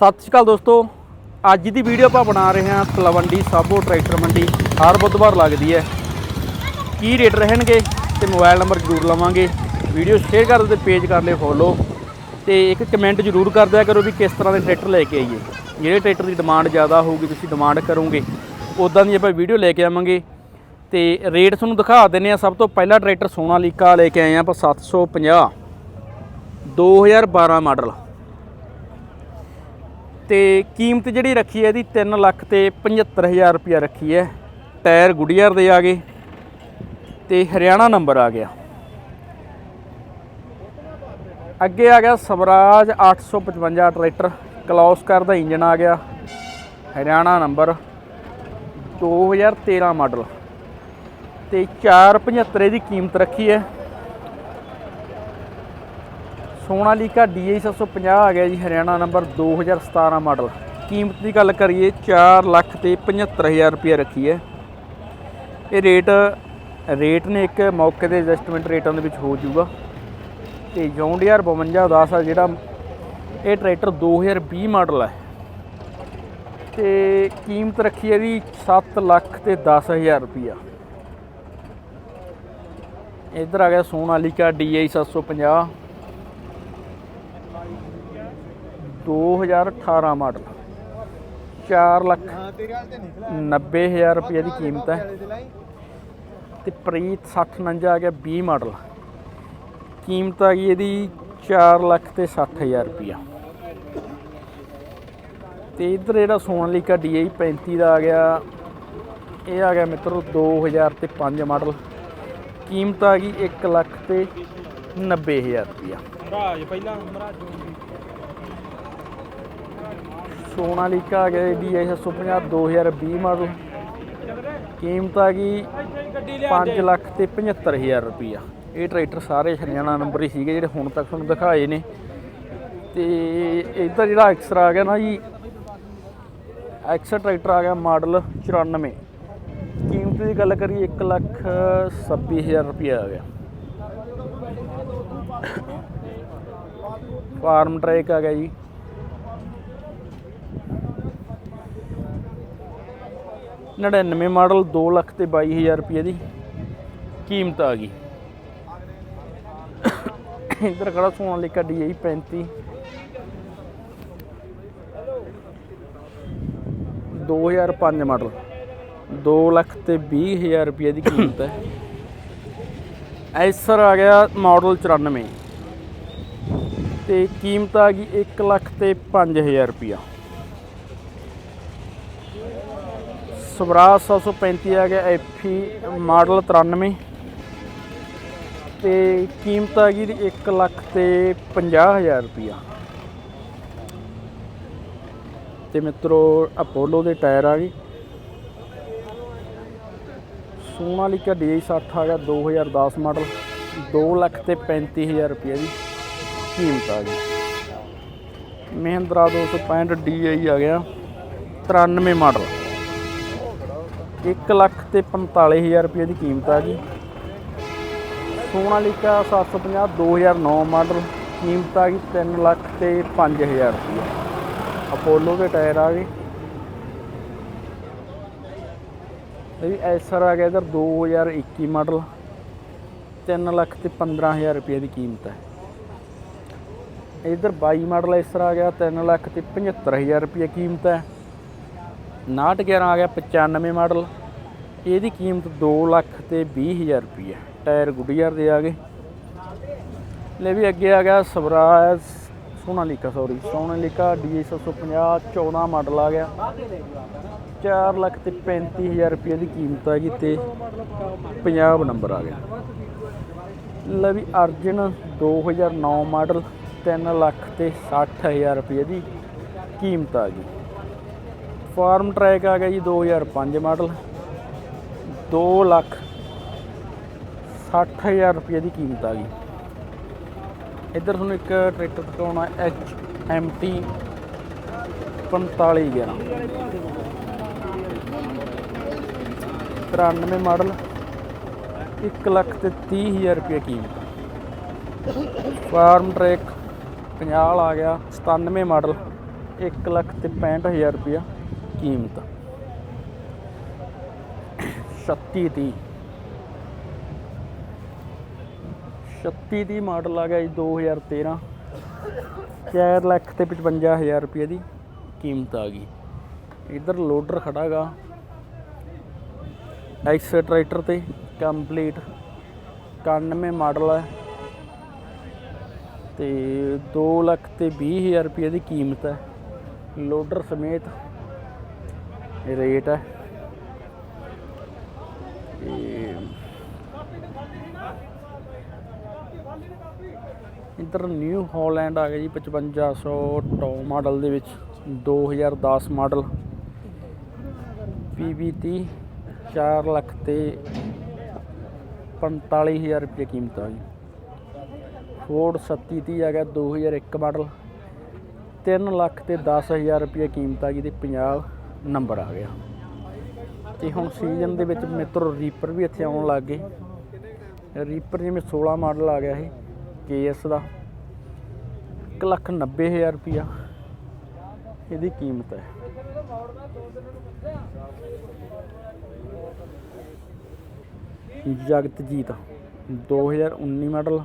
ਸਤਿ ਸ਼੍ਰੀ ਅਕਾਲ ਦੋਸਤੋ। ਅੱਜ ਦੀ ਵੀਡੀਓ ਆਪਾਂ ਬਣਾ ਰਹੇ ਹਾਂ ਤਲਵੰਡੀ ਸਾਬੋ ਟਰੈਕਟਰ ਮੰਡੀ। ਹਰ ਬੁੱਧਵਾਰ ਲੱਗਦੀ ਹੈ। ਕੀ ਰੇਟ ਰਹਿਣਗੇ ਤੇ ਮੋਬਾਈਲ ਨੰਬਰ ਜ਼ਰੂਰ ਲਵਾਂਗੇ। ਵੀਡੀਓ ਸ਼ੇਅਰ ਕਰ ਦਿਓ ਤੇ ਪੇਜ ਕਰ ਲਿਓ ਫੋਲੋ ਤੇ ਇੱਕ ਕਮੈਂਟ ਜ਼ਰੂਰ ਕਰ ਦਿਆ ਕਰੋ ਵੀ ਕਿਸ ਤਰ੍ਹਾਂ ਦੇ ਟਰੈਕਟਰ ਲੈ ਕੇ ਆਈਏ। ਜਿਹੜੇ ਟਰੈਕਟਰ ਦੀ ਡਿਮਾਂਡ ਜ਼ਿਆਦਾ ਹੋਊਗੀ, ਤੁਸੀਂ ਡਿਮਾਂਡ ਕਰੋਗੇ ਉਦਾਂ ਦੀ ਆਪਾਂ ਵੀਡੀਓ ਲੈ ਕੇ ਆਵਾਂਗੇ। ਤੇ ਰੇਟ ਤੁਹਾਨੂੰ ਦਿਖਾ ਦਿੰਨੇ ਆ ਸਭ ਤੋਂ ਪਹਿਲਾ ਟਰੈਕਟਰ ਸੋਨਾਲੀਕਾ ਲੈ ਕੇ ਆਏ ਆ ਆਪਾਂ 750 2012 ਮਾਡਲ ਤੇ ਕੀਮਤ ਜਿਹੜੀ ਰੱਖੀ ਹੈ ਇਹਦੀ 3 ਲੱਖ ਤੇ 75000 ਰੁਪਇਆ ਰੱਖੀ ਹੈ। ਟਾਇਰ ਗੁਡੀਅਰ ਦੇ ਆ ਗਏ ਤੇ ਹਰਿਆਣਾ ਨੰਬਰ ਆ ਗਿਆ। ਅੱਗੇ ਆ ਗਿਆ ਸਵਰਾਜ 855 ਟਰੈਕਟਰ ਕਲੌਸਕਰ ਦਾ ਇੰਜਨ ਆ ਗਿਆ, ਹਰਿਆਣਾ ਨੰਬਰ 2013 ਮਾਡਲ। ਤੇ 475 ਇਹਦੀ ਕੀਮਤ ਰੱਖੀ ਹੈ। ਸੋਨਾਲੀਕਾ DI 750 ਆ ਗਿਆ ਜੀ, ਹਰਿਆਣਾ ਨੰਬਰ 2017 ਮਾਡਲ। ਕੀਮਤ ਦੀ ਗੱਲ ਕਰੀਏ 4 ਲੱਖ ਤੇ 75000 ਰੁਪਏ ਰੱਖੀ ਹੈ। ਇਹ ਰੇਟ ਰੇਟ ਨੇ ਇੱਕ ਮੌਕੇ ਦੇ ਐਡਜਸਟਮੈਂਟ ਰੇਟਾਂ ਦੇ ਵਿੱਚ ਹੋ ਜਾਊਗਾ। ਤੇ ਜੌਂਡੀਆਰ 5210 ਆ, ਜਿਹੜਾ ਇਹ ਟਰੈਕਟਰ 2020 ਮਾਡਲ ਹੈ। ਤੇ ਕੀਮਤ ਰੱਖੀ ਹੈ ਦੀ 7 ਲੱਖ ਤੇ 10000 ਰੁਪਿਆ ਇੱਧਰ ਆ ਗਿਆ ਸੋਨਾਲੀਕਾ DI 750 2018 ਮਾਡਲ। 4 ਲੱਖ 90000 ਰੁਪਏ ਦੀ ਕੀਮਤ ਹੈ। ਤੇ ਪ੍ਰੀਤ 6049 ਆ ਗਿਆ 20 ਮਾਡਲ। ਕੀਮਤ ਆ ਗਈ ਇਹਦੀ 4 ਲੱਖ ਤੇ 60000 ਰੁਪਿਆ ਤੇ ਇੱਧਰ ਜਿਹੜਾ ਸੋਨਾਲੀਕਾ DI 35 ਦਾ ਆ ਗਿਆ। ਇਹ ਆ ਗਿਆ ਮਿੱਤਰੋ 2000 ਤੇ 5 ਮਾਡਲ। ਕੀਮਤ ਆ ਗਈ 1 ਲੱਖ ਤੇ 90000 ਰੁਪਿਆ ਮਹਾਰਾਜ, ਪਹਿਲਾਂ ਮਹਾਰਾਜ ਸੋਨਾਲੀਕਾ ਆ ਗਿਆ DI 750 2020 ਮਾਡਲ। ਕੀਮਤ ਆ ਗਈ ਗੱਡੀ 5 ਲੱਖ ਤੇ 75000 ਰੁਪਈਆ। ਇਹ ਟਰੈਕਟਰ ਸਾਰੇ ਹਰਿਆਣਾ ਨੰਬਰ ਹੀ ਸੀਗੇ, ਜਿਹੜੇ ਹੁਣ ਤੱਕ ਤੁਹਾਨੂੰ ਦਿਖਾਏ ਨੇ। ਤੇ ਇਹਦਾ ਜਿਹੜਾ ਐਕਸਰ ਆ ਗਿਆ ਨਾ ਜੀ ਐਕਸਰ ਟਰੈਕਟਰ ਆ ਗਿਆ ਮਾਡਲ 94 ਕੀਮਤ ਦੀ ਗੱਲ ਕਰੀਏ 1 ਲੱਖ 26000 ਰੁਪਈਆ ਆ ਗਿਆ। ਫਾਰਮ ਟਰੈਕ ਆ ਗਿਆ ਜੀ। ਨੜਿਨਵੇਂ ਮਾਡਲ 2 ਲੱਖ ਤੇ 22000 ਰੁਪਏ ਦੀ ਕੀਮਤ ਆ ਗਈ। ਇੱਧਰ ਖੜਾ ਸੋਨਾਲੀਕਾ DI 35 2005 ਮਾਡਲ। 2 ਲੱਖ ਤੇ 20000 ਰੁਪਏ ਦੀ ਕੀਮਤ ਹੈ। ਐਸਰ ਆ ਗਿਆ ਮਾਡਲ 94 ਤੇ ਕੀਮਤ ਆ ਗਈ 1 ਲੱਖ ਤੇ 5000 ਰੁਪਿਆ ਸਵਰਾਜ 735 ਆ ਗਿਆ ਐਫੀ ਮਾਡਲ 93 ਤੇ ਕੀਮਤ ਆ ਗਈ 1 ਲੱਖ ਤੇ 50000 ਰੁਪਿਆ ਤੇ ਮਿੱਤਰੋ ਅਪੋਲੋ ਦੇ ਟਾਇਰ ਆ ਗਏ। ਸੋਨਾਲੀਕਾ DI 60 ਆ ਗਿਆ 2010 ਮਾਡਲ 2 ਲੱਖ ਤੇ 35000 ਰੁਪਏ ਦੀ ਕੀਮਤ ਆ ਗਈ। ਮਹਿੰਦਰਾ 265 DI ਆ ਗਿਆ 93 ਮਾਡਲ 1 ਲੱਖ ਤੇ 45000 ਰੁਪਏ ਦੀ ਕੀਮਤ ਆ ਗਈ ਸੋਨਾਲੀਕਾ 750 2009 ਮਾਡਲ ਕੀਮਤ ਆ ਗਈ 3 ਲੱਖ ਤੇ 5000 ਰੁਪਏ। ਅਪੋਲੋ ਦੇ ਟਾਇਰ ਆ ਗਏ। ਇਹ ਵੀ ਐਸਰ ਆ ਗਿਆ ਇਧਰ 2021 ਮਾਡਲ। 3 ਲੱਖ ਤੇ 15000 ਰੁਪਏ ਦੀ ਕੀਮਤ ਹੈ ਇਧਰ 22 ਮਾਡਲ ਐਸਰ ਆ ਗਿਆ 3 ਲੱਖ ਤੇ 75000 ਰੁਪਏ ਕੀਮਤ ਹੈ 911 ਆ ਗਿਆ 95 ਮਾਡਲ। ਇਹਦੀ ਕੀਮਤ 2 ਲੱਖ ਤੇ 20000 ਰੁਪਏ ਟਾਇਰ ਗੁੱਡੀਅਰ ਦੇ ਆ ਗਏ। ਲੈ ਵੀ ਅੱਗੇ ਆ ਗਿਆ Swaraj Sonalika sorry Sonalika DI 750 14 model ਆ ਗਿਆ। 4 ਲੱਖ ਤੇ 35000 ਰੁਪਏ ਦੀ ਕੀਮਤ ਆ ਗਈ ਤੇ ਪੰਜਾਬ ਨੰਬਰ ਆ ਗਿਆ। ਲੈ ਵੀ ਅਰਜਨ 2009 ਮਾਡਲ 3 ਲੱਖ ਤੇ 60000 ਰੁਪਏ ਦੀ ਕੀਮਤ ਆ ਗਈ। ਫਾਰਮ ਟਰੈਕ ਆ ਗਿਆ ਜੀ 2005 ਮਾਡਲ। 2 ਲੱਖ 60000 ਰੁਪਏ ਦੀ ਕੀਮਤ ਆ ਗਈ। ਇੱਧਰ ਤੁਹਾਨੂੰ ਇੱਕ ਟਰੈਕਟਰ ਦਿਖਾਉਣਾ, H M T 4511 93 model 1 lakh ਤੇ 30000 ਰੁਪਏ ਕੀਮਤ। ਫਾਰਮ ਟਰੈਕ 50 ਆ ਗਿਆ 97 ਮਾਡਲ 1 ਲੱਖ ਤੇ 65000 ਰੁਪਇਆ। ਕੀਮਤ। 36 ਦੀ 36 ਦੀ ਮਾਡਲ ਆ ਗਿਆ ਜੀ 2013 4 ਲੱਖ ਤੇ 55000 ਰੁਪਏ ਦੀ ਕੀਮਤ ਆ ਗਈ। ਇਧਰ ਲੋਡਰ ਖੜਾਗਾ ਐਕਸ ਟਰੈਕਟਰ ਤੇ ਕੰਪਲੀਟ 91 ਮਾਡਲ ਹੈ ਤੇ 2 ਲੱਖ ਤੇ 20000 ਰੁਪਏ ਦੀ ਕੀਮਤ ਹੈ ਲੋਡਰ ਸਮੇਤ ਇਹ ਰੇਟ ਹੈ। ਤੇ ਇੱਧਰ ਨਿਊ ਹਾਲੈਂਡ ਆ ਗਿਆ ਜੀ 5500 ਟੌ ਮਾਡਲ ਦੇ ਵਿੱਚ 2010 ਮਾਡਲ। PB30 4 ਲੱਖ ਤੇ 45000 ਰੁਪਏ ਕੀਮਤ ਆ ਜੀ। ਫੋਰਡ 3730 ਆ ਗਿਆ 2001 ਮਾਡਲ। 3 ਲੱਖ ਤੇ 10000 ਰੁਪਏ ਕੀਮਤ ਆ ਗਈ ਤੇ 50 ਨੰਬਰ ਆ ਗਿਆ। ਤੇ ਹੁਣ ਸੀਜ਼ਨ ਦੇ ਵਿੱਚ ਮਿੱਤਰ ਰੀਪਰ ਵੀ ਇੱਥੇ ਆਉਣ ਲੱਗ ਗਏ। ਰੀਪਰ ਜਿਵੇਂ 16 ਮਾਡਲ ਆ ਗਿਆ ਇਹ ਕੇਐਸ ਦਾ। 1 ਲੱਖ 90000 ਰੁਪਿਆ ਇਹਦੀ ਕੀਮਤ ਹੈ। ਜਗਤਜੀਤ 2019 ਮਾਡਲ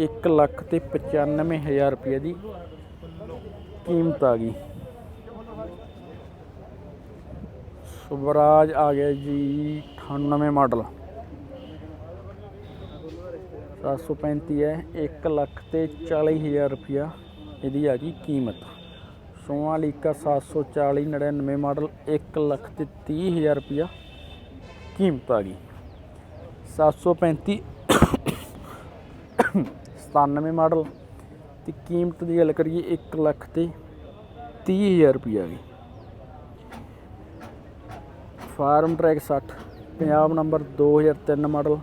1 ਲੱਖ ਤੇ 95000 ਰੁਪਏ ਦੀ ਕੀਮਤ ਆ ਗਈ। ਸਵਰਾਜ ਆ ਗਿਆ ਜੀ 98 ਮਾਡਲ। 735 ਹੈ 1 ਲੱਖ ਤੇ 40000 ਰੁਪਿਆ ਇਹਦੀ ਆ ਗਈ ਕੀਮਤ। ਸੋਨਾਲੀਕਾ 740 99 ਮਾਡਲ 1 ਲੱਖ ਤੇ 30000 ਰੁਪਿਆ ਕੀਮਤ ਆ ਗਈ। 735 97 ਮਾਡਲ, ਤੇ ਕੀਮਤ ਦੀ ਗੱਲ ਕਰੀਏ 1 ਲੱਖ ਤੇ 30000 ਰੁਪਿਆ ਗਈ। Farmtrac 60 Punjab number 2003 model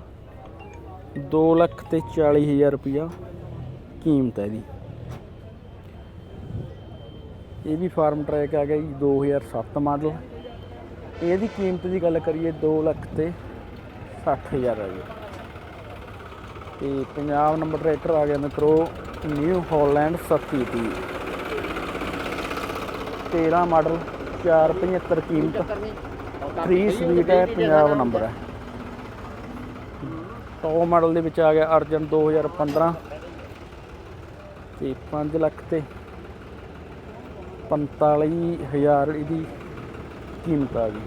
2 lakh ਤੇ 40000 ਰੁਪਿਆ ਕੀਮਤ ਹੈ ਇਹਦੀ ਇਹ ਵੀ ਫਾਰਮ ਟਰੈਕ ਆ ਗਿਆ ਜੀ 2007 ਮਾਡਲ। ਇਹਦੀ ਕੀਮਤ ਦੀ ਗੱਲ ਕਰੀਏ 2 ਲੱਖ ਤੇ 60000 ਹੈ ਜੀ। ਤੇ ਪੰਜਾਬ ਨੰਬਰ ਟਰੈਕਟਰ ਆ ਗਿਆ ਮਿੱਤਰੋ, ਨਿਊ ਹਾਲੈਂਡ 37 13 ਮਾਡਲ 475 ਕੀਮਤ। 3 ਸਵੀਟ ਹੈ ਪੰਜਾਬ ਨੰਬਰ ਹੈ। ਟੌਪ ਮਾਡਲ ਦੇ ਵਿੱਚ ਆ ਗਿਆ ਅਰਜਨ 2015 ਤੇ 5 ਲੱਖ ਤੇ 45000 ਇਹਦੀ ਕੀਮਤ ਆ ਗਈ।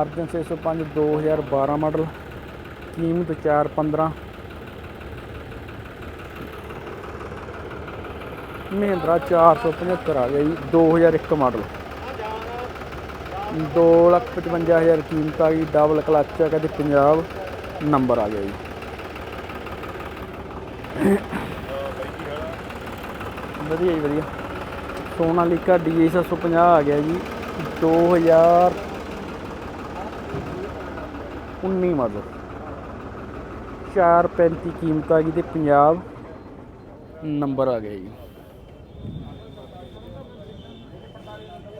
ਅਰਜਨ 605 2012 ਮਾਡਲ ਕੀਮਤ 415 ਮਹਿੰਦਰਾ 475 ਆ ਗਿਆ ਜੀ 2001 ਮਾਡਲ 255000 ਕੀਮਤ ਆ ਗਈ ਡਬਲ ਕਲਚ ਆ, ਕਹਿੰਦੇ ਪੰਜਾਬ ਨੰਬਰ ਆ ਗਿਆ ਜੀ। ਵਧੀਆ ਜੀ, ਵਧੀਆ। ਸੋਨਾਲੀਕਾ ਡੀਏ 750 ਆ ਗਿਆ ਜੀ 2019 ਮਾਡਲ 435 ਕੀਮਤ ਆ ਗਈ ਤੇ ਪੰਜਾਬ ਨੰਬਰ ਆ ਗਿਆ ਜੀ।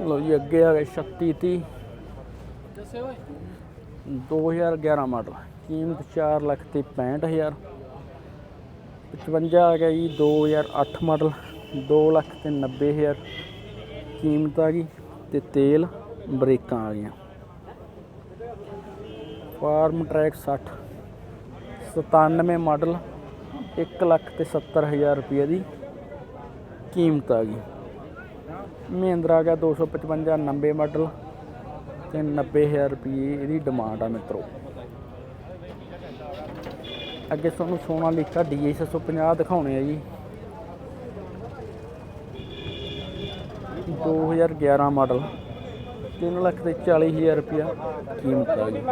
ਲੋ ਜੀ ਅੱਗੇ ਆ ਗਿਆ 3630 2011 ਮਾਡਲ ਕੀਮਤ 4 ਲੱਖ ਤੇ 65000 55 ਆ ਗਿਆ ਜੀ 2008 ਮਾਡਲ 2 ਲੱਖ ਤੇ 90000 ਕੀਮਤ ਆ ਗਈ ਤੇ ਤੇਲ ਬ੍ਰੇਕਾਂ ਆ ਗਈਆਂ। ਫਾਰਮ ਟਰੈਕ 60 97 ਮਾਡਲ 1 ਲੱਖ ਤੇ 70000 ਰੁਪਏ ਦੀ ਕੀਮਤ ਆ ਗਈ। ਮਹਿੰਦਰਾ ਆ ਗਿਆ 255 90 ਮਾਡਲ ਤੇ 90000 ਰੁਪਏ ਇਹਦੀ ਡਿਮਾਂਡ ਆ ਮਿੱਤਰੋ। ਅੱਗੇ ਤੁਹਾਨੂੰ ਸੋਨਾ ਸੋਨਾਲੀਕਾ ਡੀਏ 650 ਦਿਖਾਉਣੇ ਆ ਜੀ। 2011 ਮਾਡਲ 3 ਲੱਖ ਤੇ 40000 ਰੁਪਇਆ ਕੀਮਤ ਆ ਜੀ।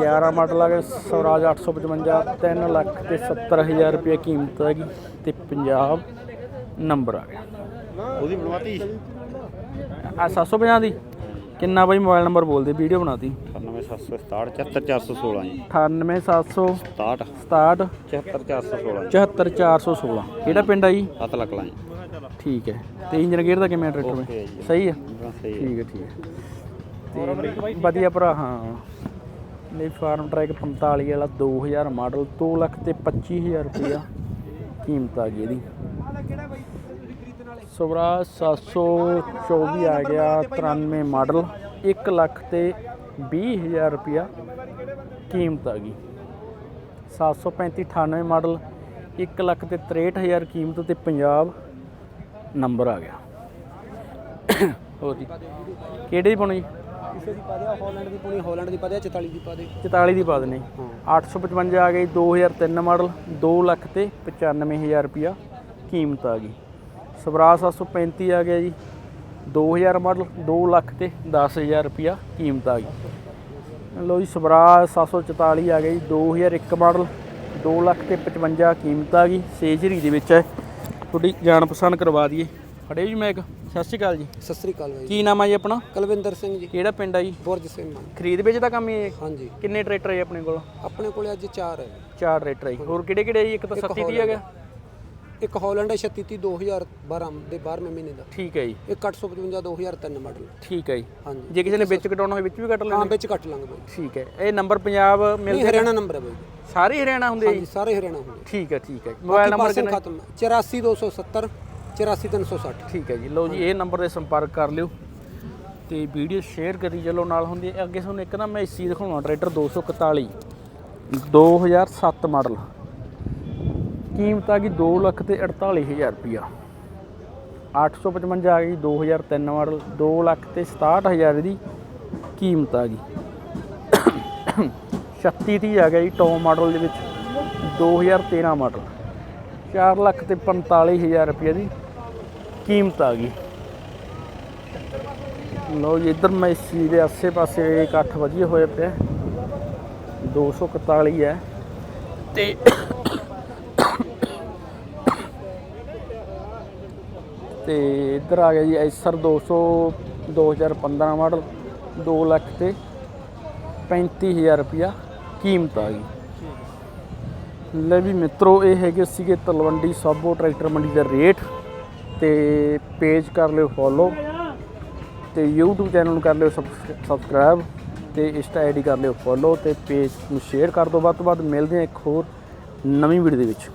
11 ਮਾਡਲ ਆ ਗਿਆ ਸਵਰਾਜ 855 3 ਲੱਖ ਤੇ 70000 ਰੁਪਇਆ ਕੀਮਤ ਆ ਗਈ ਤੇ ਪੰਜਾਬ ਨੰਬਰ ਆ ਗਿਆ। ਉਹਦੀ ਬਣਵਾਤੀ? ਆ 750 ਦੀ। ਕਿੰਨਾ ਬਾਈ ਮੋਬਾਈਲ ਨੰਬਰ ਬੋਲਦੇ? ਵੀਡੀਓ ਬਣਾਤੀ। 9767 74416 ਜੀ। 98767 67 74416 74416 ਕਿਹੜਾ ਪਿੰਡ ਆ ਜੀ? 7 ਲੱਖ ਲਾਂ ਜੀ। ਠੀਕ ਹੈ। ਤੇ ਇੰਜਨ ਗੇਅਰ ਦਾ ਕਿਵੇਂ ਟਰੈਕਟਰ ਵਿੱਚ। ਸਹੀ ਹੈ। ਠੀਕ ਹੈ ਠੀਕ ਹੈ। ਵਧੀਆ ਭਰਾ ਹਾਂ। ਨਹੀਂ ਫਾਰਮ ਟਰੈਕ 45 ਵਾਲਾ 2000 ਮਾਡਲ 2 ਲੱਖ ਤੇ 25000 ਰੁਪਇਆ ਕੀਮਤ ਆ ਗਈ ਇਹਦੀ। ਸਵਰਾਜ 724 ਆ ਗਿਆ 93 ਮਾਡਲ 1 ਲੱਖ ਤੇ 20000 ਰੁਪਿਆ ਕੀਮਤ ਆ ਗਈ। 735 98 ਮਾਡਲ 1 ਲੱਖ ਤੇ 63000 ਕੀਮਤ ਤੇ ਪੰਜਾਬ ਨੰਬਰ ਆ ਗਿਆ। ਹੋਰ ਜੀ ਕਿਹੜੇ ਦੀ ਪਾਉਣੀ? ਕਿਸੇ ਦੀ ਪਾ ਦੇ ਹਾਲੈਂਡ ਦੀ ਪੁਣੀ ਹਾਲੈਂਡ ਦੀ ਪਾ ਦੇ 44 ਦੀ ਪਾ ਦੇ 44 ਦੀ ਪਾ ਦੇਣੀ 855 ਆ ਗਈ 2003 ਮਾਡਲ 2 ਲੱਖ ਤੇ 95000 ਰੁਪਿਆ ਕੀਮਤ ਆ ਗਈ। ਸਵਰਾਜ 735 ਆ ਗਿਆ ਜੀ। 2000 ਮਾਡਲ 2 ਲੱਖ ਤੇ 10000 ਰੁਪਿਆ ਕੀਮਤ ਆ ਗਈ। ਲੋ ਜੀ ਸਵਰਾਜ 744 ਆ ਗਿਆ ਜੀ। 2001 ਮਾਡਲ 2 ਲੱਖ ਤੇ 55 ਕੀਮਤ ਆ ਗਈ। ਸੇਜਰੀ ਦੇ ਵਿੱਚ ਹੈ ਤੁਹਾਡੀ ਜਾਣ ਪਛਾਣ ਕਰਵਾ ਦਈਏ। ਫੜਿਓ ਜੀ ਮੈਕ ਸਤਿ ਸ਼੍ਰੀ ਅਕਾਲ ਜੀ। ਸਤਿ ਸ੍ਰੀ ਅਕਾਲ ਬਾਈ ਕੀ ਨਾਮ ਆ ਜੀ ਆਪਣਾ? ਕੁਲਵਿੰਦਰ ਸਿੰਘ ਜੀ। ਕਿਹੜਾ ਪਿੰਡ ਆ ਜੀ? ਬੁਰਜ ਸਿੰਘ ਮਾਨ ਖਰੀਦ ਵੇਚ ਦਾ ਕੰਮ ਹੀ ਹੈ ਹਾਂਜੀ। ਕਿੰਨੇ ਟਰੈਕਟਰ ਹੈ ਆਪਣੇ ਕੋਲ? ਆਪਣੇ ਕੋਲੇ ਅੱਜ ਚਾਰ ਹੈ ਚਾਰ ਟਰੈਕਟਰ ਹੈ। ਹੋਰ ਕਿਹੜੇ ਕਿਹੜੇ ਜੀ? ਇੱਕ ਤਾਂ 37 ਦੀ ਹੈਗਾ ਇੱਕ ਹਾਲੈਂਡ ਹੈ 36 2012 ਦੇ 12ਵੇਂ ਮਹੀਨੇ ਦਾ। ਠੀਕ ਹੈ ਜੀ। ਇੱਕ 855 2003 ਮਾਡਲ ਠੀਕ ਹੈ ਜੀ। ਹਾਂਜੀ। ਜੇ ਕਿਸੇ ਨੇ ਵਿੱਚ ਕਟਾਉਣਾ ਹੋਵੇ ਵਿੱਚ ਵੀ ਕੱਟ ਹਾਂ ਲੈਣਾ ਵਿੱਚ ਕੱਟ ਲਾਂਗੇ ਬਾਈ। ਠੀਕ ਹੈ। ਇਹ ਨੰਬਰ ਪੰਜਾਬ ਨਹੀਂ ਮਿਲਦੇ ਹਰਿਆਣਾ ਨੰਬਰ ਹੈ ਬਾਈ। ਸਾਰੇ ਹਰਿਆਣਾ ਹੁੰਦੇ ਜੀ? ਸਾਰੇ ਹਰਿਆਣਾ ਹੁੰਦੇ ਠੀਕ ਹੈ ਠੀਕ ਹੈ। ਮੋਬਾਈਲ ਨੰਬਰ ਕਿੰਨਾ ਖਤਮ 84270 84360 ਠੀਕ ਹੈ ਜੀ। ਲਓ ਜੀ ਇਹ ਨੰਬਰ ਤੇ ਸੰਪਰਕ ਕਰ ਲਿਓ। ਤੇ ਵੀਡੀਓ ਸ਼ੇਅਰ ਕਰੀ ਚਲੋ ਨਾਲ ਹੁੰਦੀ ਹੈ। ਅੱਗੇ ਤੁਹਾਨੂੰ ਇੱਕ ਨਾ ਮੈਂ ਏਸੀ ਦਿਖਾਉਣਾ ਟਰੈਕਟਰ 241 2007 ਮਾਡਲ ਕੀਮਤ ਆ ਗਈ 2 ਲੱਖ ਤੇ 48000 ਰੁਪਿਆ 855 ਆ ਗਈ 2003 ਮਾਡਲ 2 ਲੱਖ ਤੇ 67000 ਦੀ ਕੀਮਤ ਆ ਗਈ। 36 ਦੀ ਆ ਗਿਆ ਜੀ ਟੌਪ ਮਾਡਲ ਦੇ ਵਿੱਚ 2013 ਮਾਡਲ। 4 ਲੱਖ ਤੇ 45000 ਰੁਪਏ ਦੀ ਕੀਮਤ ਆ ਗਈ। ਲਓ ਜੀ, ਇੱਧਰ ਮੈਂ ਇਸ ਦੇ ਆਸੇ-ਪਾਸੇ ਇਕੱਠ ਵਧੀਆ ਹੋਏ ਪਿਆ। 241 ਹੈ। ਤੇ ਤੇ ਇੱਧਰ ਆ ਗਿਆ ਜੀ ਐਸਰ 200 2015 ਮਾਡਲ 2 ਲੱਖ ਤੇ 35000 ਰੁਪਇਆ ਕੀਮਤ ਆ ਗਈ। ਲੈ ਵੀ ਮਿੱਤਰੋ, ਇਹ ਹੈਗੇ ਸੀਗੇ ਤਲਵੰਡੀ ਸਾਬੋ ਟਰੈਕਟਰ ਮੰਡੀ ਦਾ ਰੇਟ ਤੇ ਪੇਜ ਕਰ ਲਿਓ ਫੋਲੋ ਤੇ YouTube ਚੈਨਲ ਨੂੰ ਕਰ ਲਿਓ ਸਬਸਕ੍ਰਾਈਬ ਤੇ ਇੰਸਟਾ ਆਈਡੀ ਕਰ ਲਿਓ ਫੋਲੋ ਤੇ ਪੇਜ ਨੂੰ ਸ਼ੇਅਰ ਕਰ ਦਿਓ। ਵੱਧ ਤੋਂ ਵੱਧ ਮਿਲਦੇ ਹਾਂ ਇੱਕ ਹੋਰ ਨਵੀਂ ਵੀਡੀਓ ਦੇ ਵਿੱਚ।